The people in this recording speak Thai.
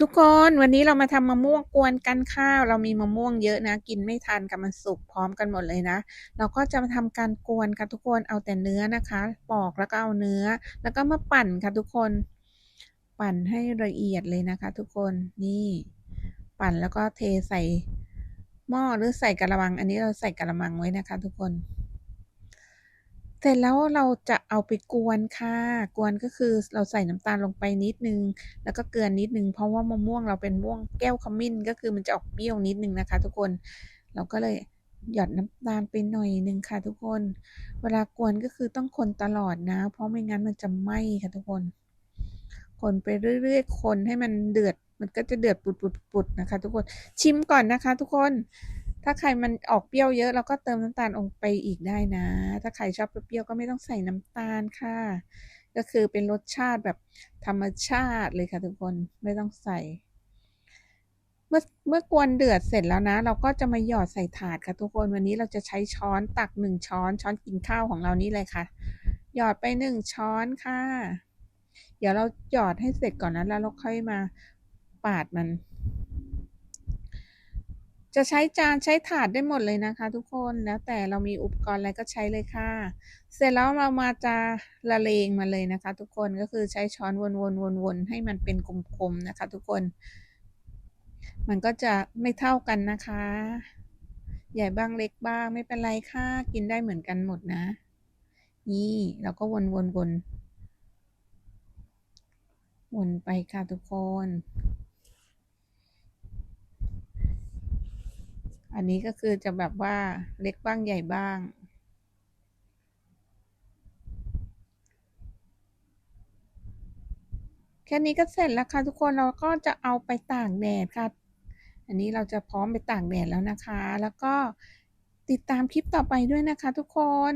ทุกคนวันนี้เรามาทำมะม่วงกวนกันข้าว เรามีมะม่วงเยอะนะ กินไม่ทันกับมันสุกพร้อมกันหมดเลยนะ เราก็จะมาทำการกวนค่ะทุกคนเอาแต่เนื้อนะคะ ปอกแล้วก็เอาเนื้อ แล้วก็มาปั่นค่ะทุกคน ปั่นให้ละเอียดเลยนะคะ ทุกคนนี่ ปั่นแล้วก็เทใส่หม้อหรือใส่กระมัง อันนี้เราใส่กระมังไว้นะคะ ทุกคน เสร็จแล้วเราจะเอาไปกวนค่ะ กวนก็คือเราใส่น้ำตาลลงไปนิดนึง แล้วก็เกลือนิดนึง เพราะว่ามะม่วงเราเป็นม่วงแก้วขมิ้น ก็คือมันจะออกเปรี้ยวนิดนึงนะคะ ทุกคน เราก็เลยหยอดน้ำตาลไปหน่อยนึงค่ะ ทุกคน เวลากวนก็คือต้องคนตลอดนะ เพราะไม่งั้นมันจะไหม้ค่ะทุกคน คนไปเรื่อยๆ คนให้มันเดือด มันก็จะเดือดปุดๆนะคะ ทุกคน ชิมก่อนนะคะ ทุกคน ถ้าใครมันออกเปรี้ยวเยอะเราก็เติมน้ำตาลลงไปอีกได้นะ ถ้าใครชอบเปรี้ยวก็ไม่ต้องใส่น้ำตาลค่ะ ก็คือเป็นรสชาติแบบธรรมชาติเลยค่ะทุกคนไม่ต้องใส่ เมื่อเมื่อกวนเดือดเสร็จแล้วนะ เราก็จะมาหยอดใส่ถาดค่ะทุกคนวันนี้เราจะใช้ช้อนตักหนึ่งช้อนช้อนกินข้าวของเรานี่เลยค่ะ หยอดไปหนึ่งช้อนค่ะ เดี๋ยวเราหยอดให้เสร็จก่อนนะแล้วเราค่อยมาปาดมัน จะใช้จานใช้ถาดได้หมดเลยนะคะ ทุกคนแล้วแต่เรามีอุปกรณ์อะไรก็ใช้เลยค่ะ เสร็จแล้วเรามาจะละเลงมาเลยนะคะ ทุกคนก็คือใช้ช้อนวนๆๆๆให้มันเป็นกลมๆนะคะ ทุกคน มันก็จะไม่เท่ากันนะคะ ใหญ่บ้างเล็กบ้างไม่เป็นไรค่ะกินได้เหมือนกันหมดนะ นี่เราก็วนๆวนวนไปค่ะทุกคน อันนี้ก็คือจะแบบว่าเล็กบ้างใหญ่บ้าง แค่นี้ก็เสร็จแล้วค่ะทุกคนเราก็จะเอาไปตากแดดค่ะ อันนี้เราจะพร้อมไปตากแดดแล้วนะคะ แล้วก็ติดตามคลิปต่อไปด้วยนะคะทุกคน